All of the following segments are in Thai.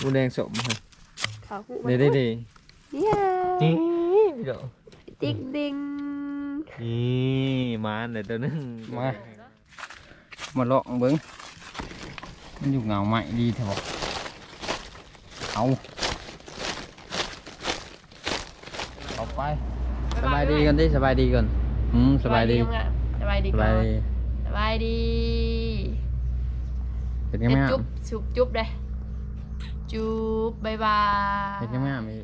หมูแดงสมครับเขาหูเด้เด้เด้เนี่ยนี่พี่ดอกติ๊กดิงนี่มาอันไหนตัวนึงมามาเลาะเบิ้งมันอยู่เหงาใหม่ดีเถอะบอกเอาเอาไปสบายดีกันดิสบายดีก่อนอืมสบายดีสบายดีสก่บาอยนดีสบายดีเป็นยังไงเป็นแม่จุ๊บจุบจุ๊บเลย จุ๊บบายบายเป็นยังไงมี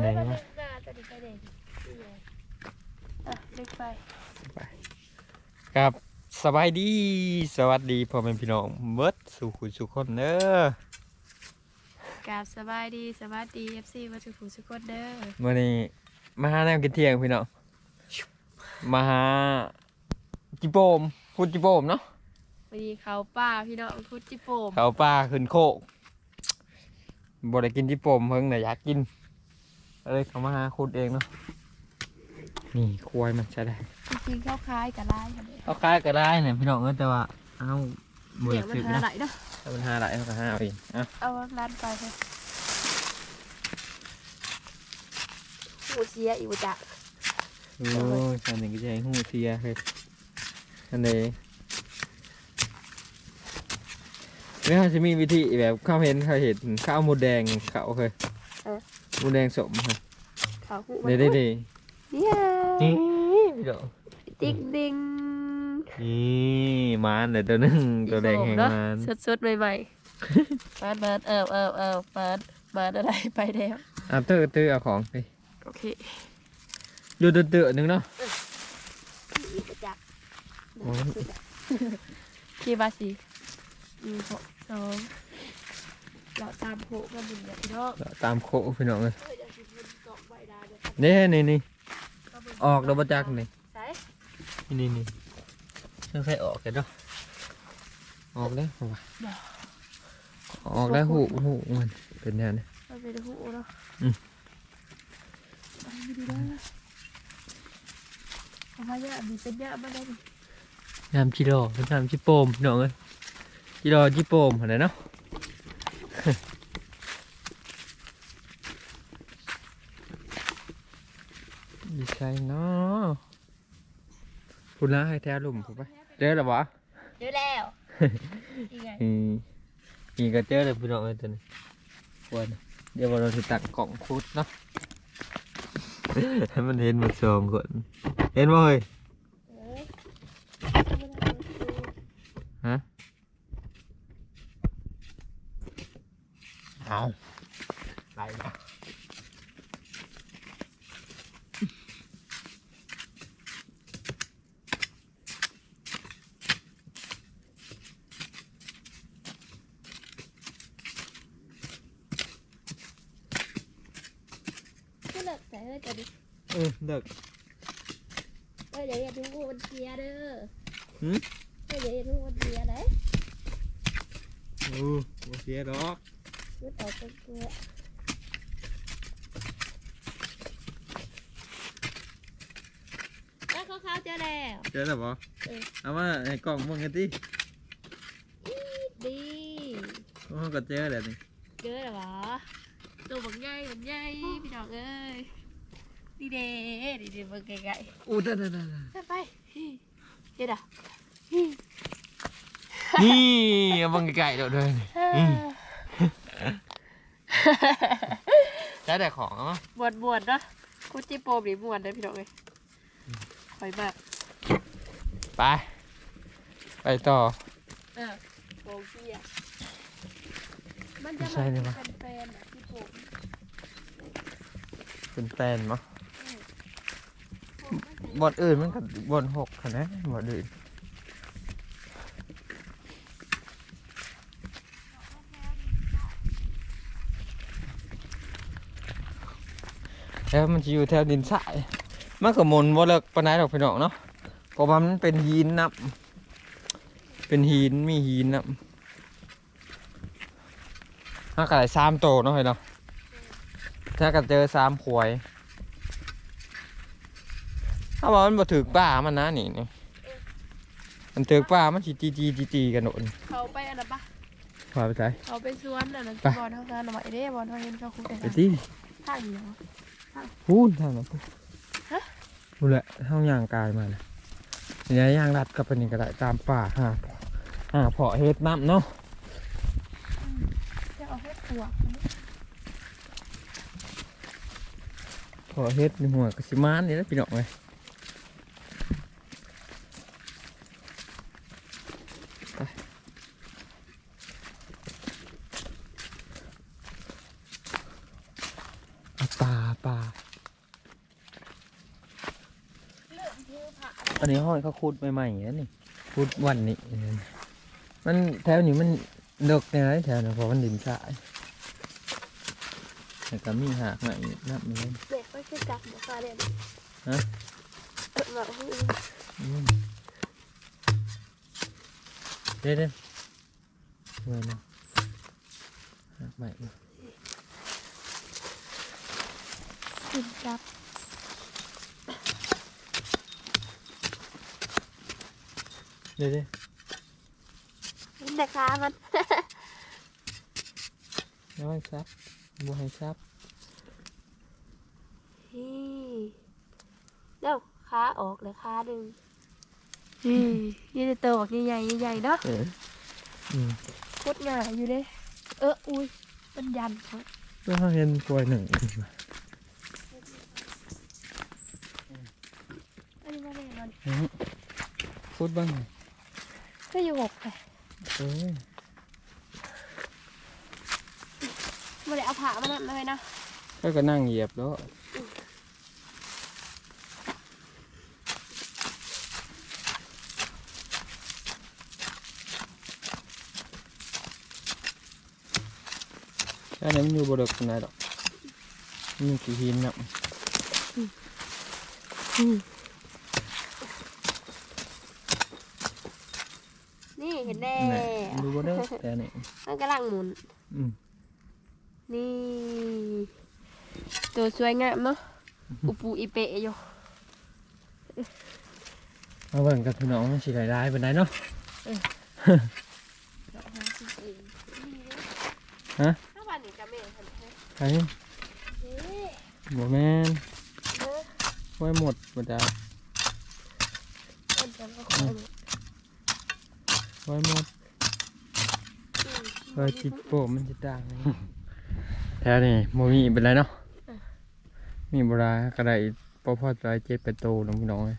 ไหนวะหน้าตัวนี้ไปเด็กอะเล็กไปครับสบายดี สวัสดีพ่อแม่พี่น้องเบิดสู่คุณสุขคนเด้อกราบสบายดีสวัสดี FC วัชผูสุกดเด้อมื่อนี้มาหาแนวกินเที่ยงพี่น้องมาหาจิโปมพูดจิโปมเนาะ วันนี้เขาป้าพี่น้องคุดจิโปมเขาปลาขึ้นโคกบ่ได้กินจิโปมเพิ่งแต่อยากกินก็เลยเขามาหาคุดเองเนาะนี่ควายมันใช่ได้จริงๆเข้าคล้ายกับลายค่ะเนี่ยเขาคล้ายก็ได้เนี่ยพี่น้องเอ้ยแต่ว่าเอ้าบ่อเดี๋ยยาวกมันซื้อหานะไหนเนาะถ้ามันหาได้เขาก็หาเอาเองอะเอาร้านไปเลยหูเสียอีกบ่จ้ะ โอ้ยอันนี้ก็จะให้หูเสียเลยอันนี้ไม่ เขาจะมีวิธีแบบข้าวเห็นเขาเห็นข้าวหมูแดงเขาเคยหมูแดงสมครับเขาหูเด้เด้เด้เนี่ยนี่พี่ดอกติ๊กดิงนี่มาอันไหนตัวนึงตัวแดงแห่งมันสดๆใหม่ๆ เปิดเปิดเออเออเออเปิดเปิดอะไรไปแล้วอะตื้อตื้อเอาของไปโอเคดูตื้อตื้อหนึ่งเนาะอีกบ่จ้ะโอ้ยกี่บาทสิหนึ่งหก สองเราตามโผล่มาบุญเนี่ยพี่น้องตามโคพี่น้องเลยเฮ้ยเดี๋ยวสิเพิ่นเกาะไว้ได้เด้อนี่นี่นี่มาเบิ่งออกดอกบัจักนี่ใส่นี่นี่เชื่อใครออกกันเนาะออกแล้วเอาวะออกแล้วหูหูมันเป็นแนวนี้มันเป็นหูเนาะอืมเอาไปดูได้เอามาเนี่ยมีเป็นเนี่ยมาได้ดิยามจิโร่เป็นยามจิโปมพี่น้องเอ้ย จิโร่จิโปมอะไรเนาะดีใจเนาะคุณละให้แท้ลุ่มผมไปเจอแล้ววะเจอแล้วอีไงอืมนี่ก็เจอเลยพี่น้องเอ้ยตัวนี้ควรเดี๋ยวเราจะตักกล่องคุดเนาะให้มันเห็นหมดสองคนเห็นบ่เฮ้ย เอ้ย ฮะ เอาไปนะก็เลิกแต่เฮ้ยแต่ดิเออเด็ ชียร์เด้อหืมเฮ้ยเดี๋ยวอย่าดูมันเชียร์นะโอ้บ่เสียดอกมันออกเป็นตัวแล้วเขาเขาเจอแล้ว เจอแล้วบ่เออ เอามาให้กล่องมึงกันดิดีโอ้ก็เจอแล้วนี่เจอแล้วเหรอตัวบักใหญ่บักใหญ่พี่น้องเอ้ยดีเด้ดีเด้เบิ่งไกลอู้ได้ได้ได้ๆจะไปเฮ็ดอะนี่เอาเบังไก่ๆเดี๋ยวเดินอื มใช้แต่ของเอามาบวชบวชเนาะกูจิโปมนี่บวชเด้อพี่น้องเอ้ยคอยมากไป ไปต่อ เออโปมเสียมันจะใช่เลยวะ เป็นแฟนอะจิโปมเป็นแฟนมั้งบทอื่นมันกับบทหกคะแนนบทอื่น แล้วมันจะอยู่แถวดินทรายมันก็หมนบ่เลิกปานไหนดอกพี่น้องเนาะเพราะว่ามันเป็นหินนับ เป็นหินมีหินนับถ้าก็ได้สามโตเนาะพี่เนาะถ้าก็เจอสามขวย ถ้าว่ามันบ่ถือป้ามันนะนี่นี่มันถือป้ามันสิจีจีจีจีกันโดนเขาไปอันนั้นปะพาไปใส่เขาไปสวนน่ะนะไปบอลเท่านั้นหน่อยเด้บอลเท่าเห็นเขาคุยไปกันที่ข้างเดียว พูนทางนั้นพูนฮะพูนแหละเท่าย่างกายมาเลยเนี่ยย่างรัดกับเป็นนี่ก็ได้ตามป่าหาหาเพาะเฮ็ดน้ำเนาะจะเอาให้ปวกเพาะเฮ็ดในหัวกระสิมานนี่แหล้วพี่น้องเลยไปเอาปลาปลา เลือกที่ผ่า อันนี้ห้อยเขาขุดใหม่ๆนะนี่ขุดวันนี้ มันแถวนี้มันดกในไรแถวนี้เพราะมันดินทรายแต่ก็มีหากใหม่นับมันเลยเด็กไม่ใช่จับหมอฟ้าเด่นฮะแบบว่าอืมเด้เด้เว้ยนะหากใหม่กินจับ ด้เด้แต่ขามันน้อยซับบัวให้ซับนี่เดี๋ยวขาออกเลยขาดึงนี่ยี่จะเตอบอกใหญ่ๆใหญ่ๆเนาะเอออืมโคตรง่ายอยู่เลยเอออุ้ยมันยันครับตัวเขาเห็นกล้วยหนึ่งอันนี้มาแน่นอนอื้อพูดบ้างไหม ก็อยู่หกเลยเออมาเลยเอาผ้ามานั่นเลยนะก็ก็นั่งเหยียบแล้วอันนี้มันอยู่บริเวณไหนหรอกมันมีกี่หินนะนี่ เห็นแน่แน่ดูบริเวณแต่นี่มันกำลังหมุน อืมนี่ ตัวสวยงามเนาะ อุปูอีเปะอยู่มาเบิ่งกับพี่น้องมันสิได้ได้เป็นไดเนาะ ฮะ ถ้าวันนี้จะเมย์ทันทีใครบ่แม่นไว้หมดบ่ได้ต้นจะก็คอย ไว้หมดไว้จิตโป้มันจะดังแท้นี่บ่มีเป็นไรเนาะมีบ่ได้ก็ได้พอพอใจเจ็ดแปดโตน้องพี่น้องเอ้ย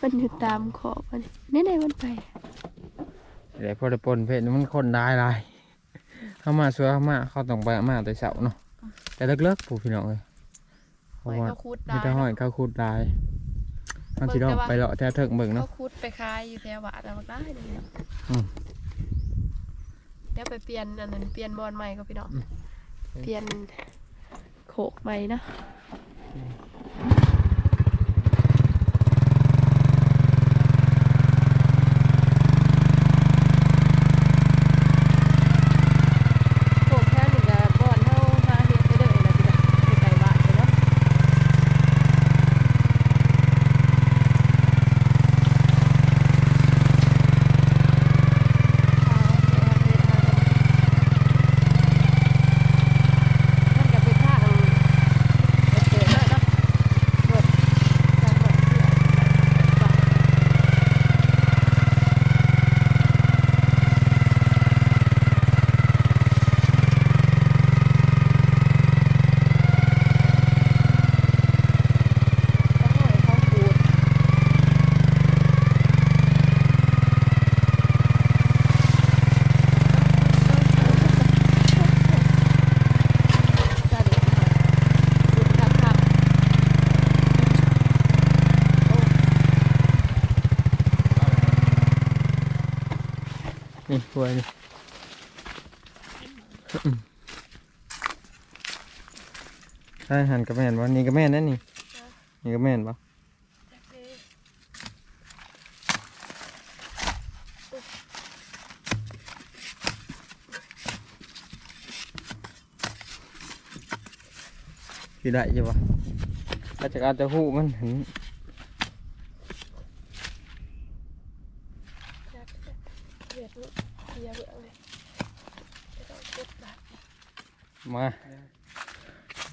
มันอยู่ตามขอบมันนี่ไหนมันไปแต่พอได้ปนเพศนี่มันคนได้หลายเข้ามาสวยเข้ามาเขาต้องไปเอามาแต่เช้าเนาะแต่เลิกๆผู้พี่น้องเอ้ยเพหอราะยว่าเขาคุดมีได้แต่ห้อยเขาคูดลาย มันสิต้องไปเลาะแท้เถิงเบิ่งเขาเนาะคุดไปคายอยู่แถวบ้านแต่ว่าได้เลยเนาะอืมเดี๋ยวไปเปลี่ยนอันนั้นเปลี่ยนบอลใหม่ก็พี่น้องอืมเปลี่ยนโขกใหม่เนาะโขกแค่นี้ก็บอลเท่ามาเฮ็ดไปเด้อนะพี่น้องไปไกลบ้านไปเนาะ มันก็เป็นท่าเอาเปิดเลยเนาะหมดการหมดเพื่อต้องให้เขาขูดสวัสดีค่ะขูดครับ นี่กล้วยนี่ใช่หันกับแม่นวะนี่กับแม่นนั่นนี่นี่กับแม่นปะคือได้ใช่ปะอาจจะอาจจะหูมันเห็น ม่มา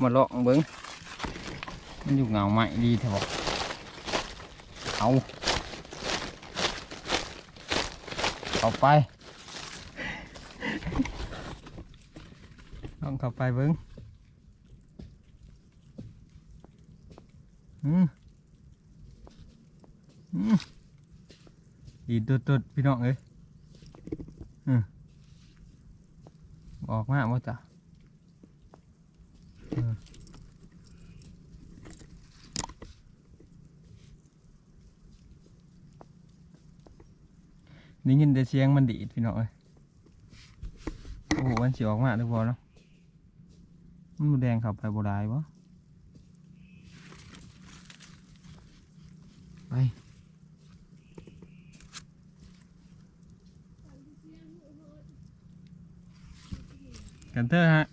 มาลอกเบิ้งมันอยู่เงาใหม่ดีเถอะบอกเอาเข้าไปลองเข้าไปเบิ้งอืมอืมดีตุดตุดพี่น้องเอ้ย ออกมาบ่าจ้ะนี่ยินแต่เสียงมันดีดพี่น้องเอ้ยโอ้โหมันสิออกมาหรือบ่เนาะมันแดงเข้าไปบ่ได้บ่ไป กันเถอะฮะ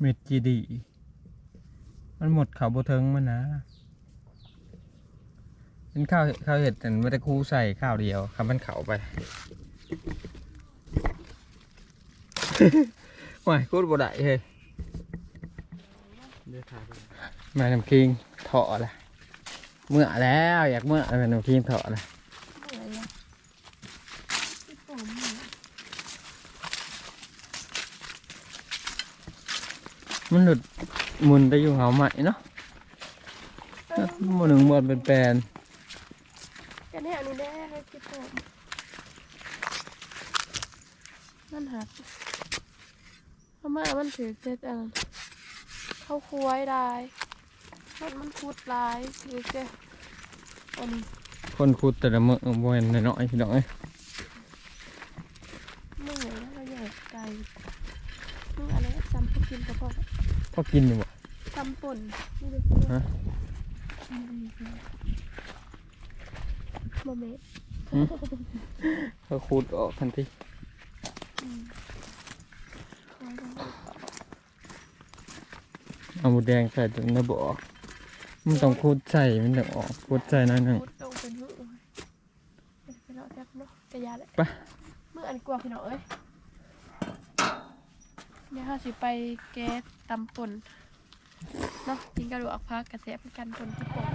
เม็ดจีดี มันหมดเขาบ่เทิงมันนะ เป็นข้าวข้าวเห็ดแต่ไม่ได้คู่ใส่ข้าวเดียวคำมันเขาไปว้ายกูดบ่ได้เฮ้ย เดือดขาดแม่น้ำคิงเถาะละเมื่อแล้วอยากเมื่อแม่น้ำคิงเถาะละมันหลุดมุนไปอยู่เหาใหม่เนาะมันหนึ่งบอลเป็นแปลนกันเนี่ยอันนี้ได้ให้ที่ผมมันหักเพรามามันถือเจ็ดอัน เข้าคุยได้มันมันพูดลายถือเจ็ดอันนี้คนขุดแต่ละมือบ่เห็นน้อยๆพี่น้องเอ้ยเมื่อไหร่เราใหญ่ไกลมึงอะไรจำพวกกินกระเพาะพอกินอยู่บ่จำป่นนี่เลยฮะโมเมนต์ก็ขุดออกทันที เอาหมูแดงใส่ตรงนี้บ่ออกมันต้องขุดใส่มันต้องออกขุดใส่หน้อยหนึ่งพูดตรงเป็นหื้อไปเนาะแซ่บเนาะกระยาแหละไปเมื่ออันกลัวพี่น้องเอ้ยเดี๋ยวเราสิไปแก๊สตำป่นเนาะกินกระดูกอักพักกระแสเป็นกันป่นที่ป่น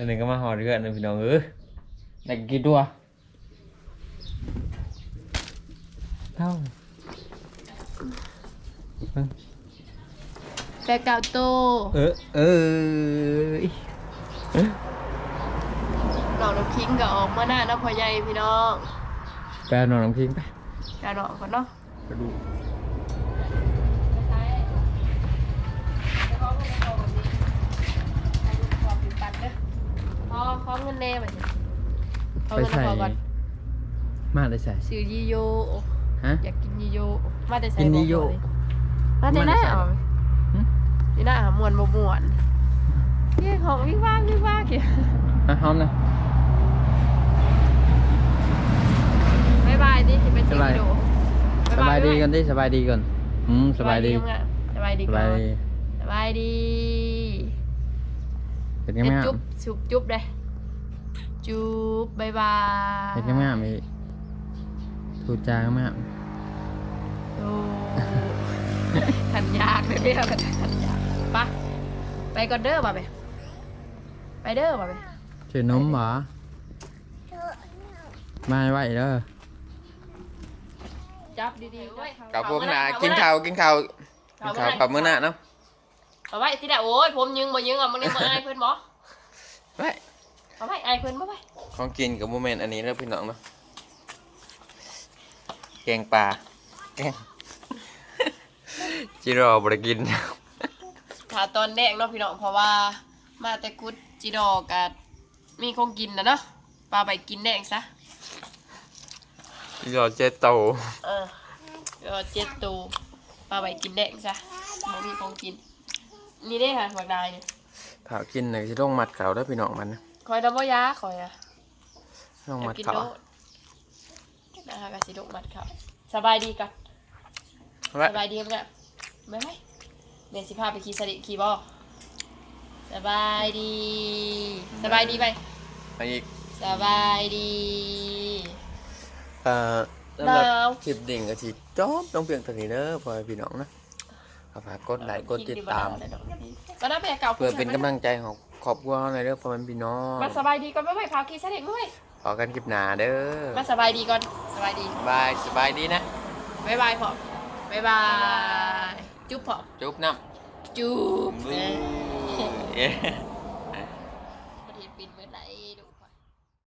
แล้วนึงก็มาหอดเรื่องนะพี่น้องเออได้กี่ตัวเท่าแปดเก้าโตเออเออดอกน้ำคิงก็ออกมาหน้าน้ำพอใหญ่พี่น้องแปลนอนน้ำคิงไป กระดอกก่อนเนาะกระดูก พอ ขอเงินแน่ไปสิขอไปเงินใส่พอก่อนมาได้ใส่ซื้อยีโยฮะอยากกินยีโยมาแต่ใส่กินยีโยบอกเลยมาแต่หน้ามาแต่ใส่เอาหึนี่หน้าหามวนบ่ม่วนนี่ของวิ่งว่างวิ่งว่างเกี่ยอะหอมนะบายบายดิที่เป็นสซีบายโดสบายดีกันดิสบายดีก่อนอืมสบายดีสบายดีสก่บาอยนดีสบายดี เป็นยังไงจุ๊บจุ๊บจุ๊บเลยจุ๊บบายบายเป็นยังไงมีทูจางมากโอ้ขันยากเลยเนี่ยขันยากไปะไปก่อนเด้อบ่าไปไปเด้อบ่าไปชื่อนมเหรอมาไหวเด้อจับดีๆเว้ยกับผมนะกินข้าวกินข้าวกินข้าวกับมื้อหน้าเนาะ เอาไว้ที่ไหนโอ้ยผมยิงบ่ยิงอะมึงนี่บ่อายเพิ่นบ่ไปเอาไว้อายเพิ่นบ่ไปของกินกับโมเมนต์อันนี้แล้วพี่น้องเนาะแกงปลาแกงจิรอบริกินถ้าตอนแรกเนาะพี่น้องเพราะว่ามาแต่กุดจิดอกกับมีคงกินนะเนาะปลาไปกินแดงซะจิรอเจโตเออเดี๋ยวเจ็ดตูปลาไปกินแดงซะบ่มีคงกิน นี่เด้ค่ะบักดายเนี่ยถ้ากินน่ะสิต้องมัดเขาได้อพี่น้องมันนะคอยดำบ่ยาคอยอะต้องอยามักดกินเขาโดดนะคะกสิโดกมัดเขาสบายดีกันไว้สบายดีมั้ยไม่ไหมเดี๋ยวสิพาไปขี่สลิขี่บอสบายดี สบายดีไปไปอีกสบายดี เอ่อสำหรับดาวคลิปดิ่งก็สิจบต้องเพียงเท่านี้เด้อพ่อแม่พี่น้องนะ ก็ฝากกดไลค์กดติดตาม ก็น่าไปเก่าเพื่อเป็นกำลังใจของครอบครัวเราในเรื่องพ่อแม่พี่น้องมาสบายดีก่อนไม่ไหวพาขี่สลิด้วยขอกันคลิปหน้าเด้อมาสบายดีก่อนสบายดีบายสบายดีนะบ๊ายบายพอบ๊ายบายจุ๊บพอจุ๊บน้จุ๊บำเย้